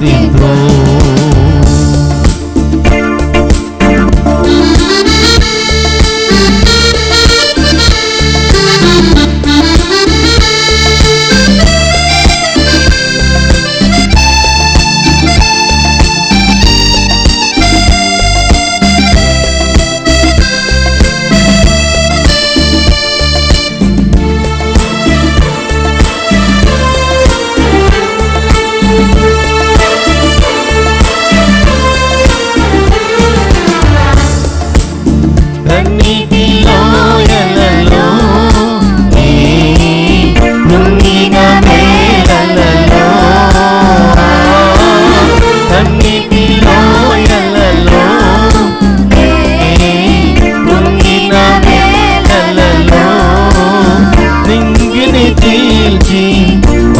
Sim.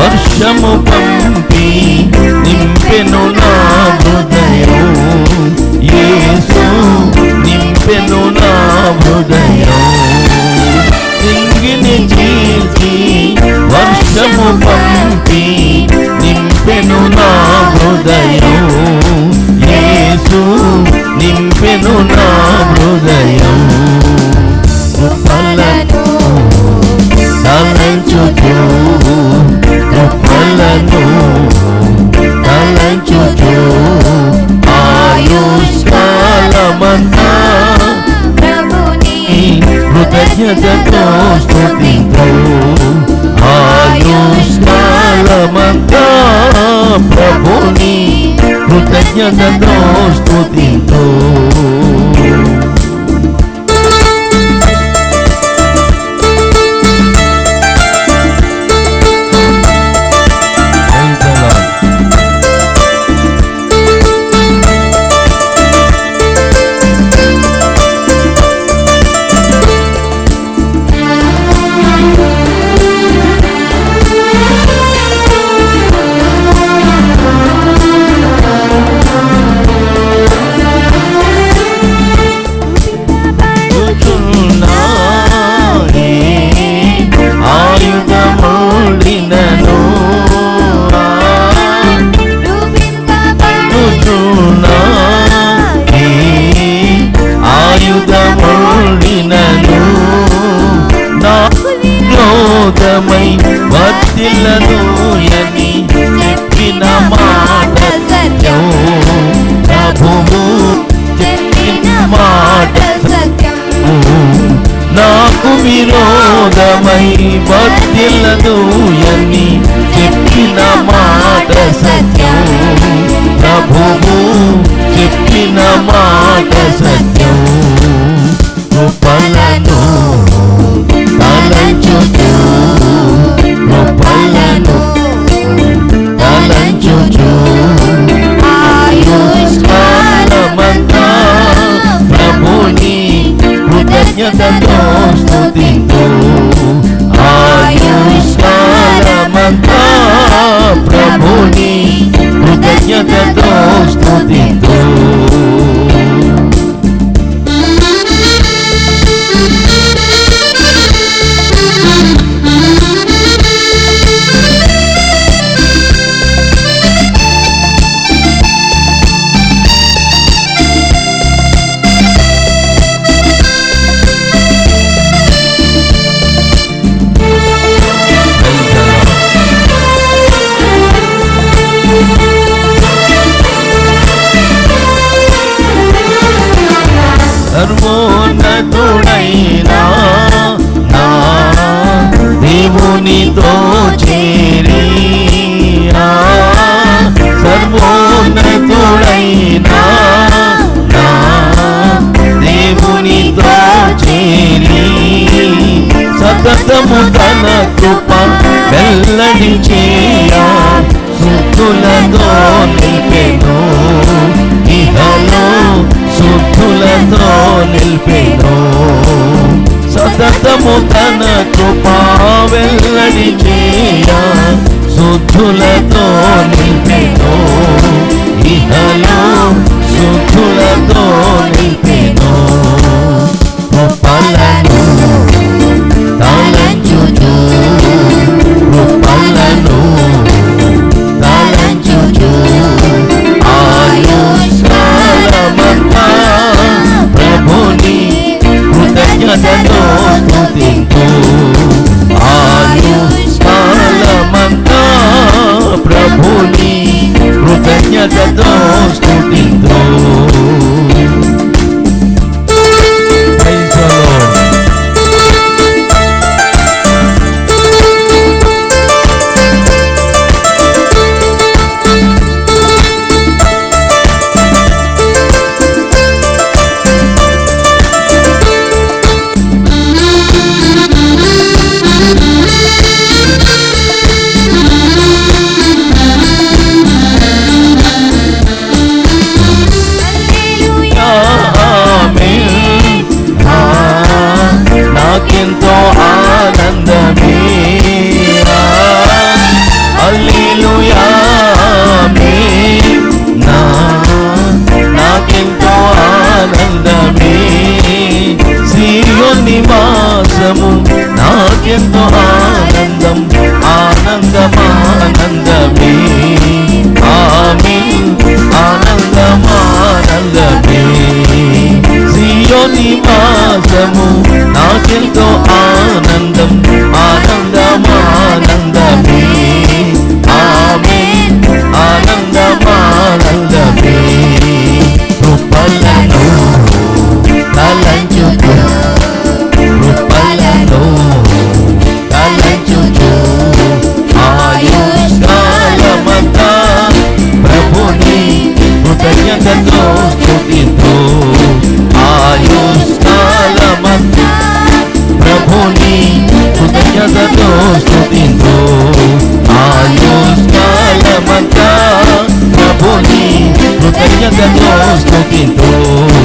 వర్షము పంపి నింపెను నా హృదయం. యేసు నింపెను నా హృదయం సింగిని చీల్చి వర్షము పంపి నింపెను నా హృదయం. యేసు నింపెను నా హృదయం. కృపలను తలంచుచు. కృతజ్ఞతతో స్తుతించు ఆయుష్కాలమంతా ప్రభుని కృతజ్ఞతతో విరోధమై వర్తిల్లదు అని చెప్పిన మాట సత్యం? ప్రభువు చెప్పిన మాట సత్యం. కృపలను శుద్ధులతో నిలిపెను. ఇహలో శుద్ధులతో నిలిపెను. సతతము తన కృప వెల్లడి చేయ. శుద్ధులతో నిలిపెను. снятся дождь Deus no quintal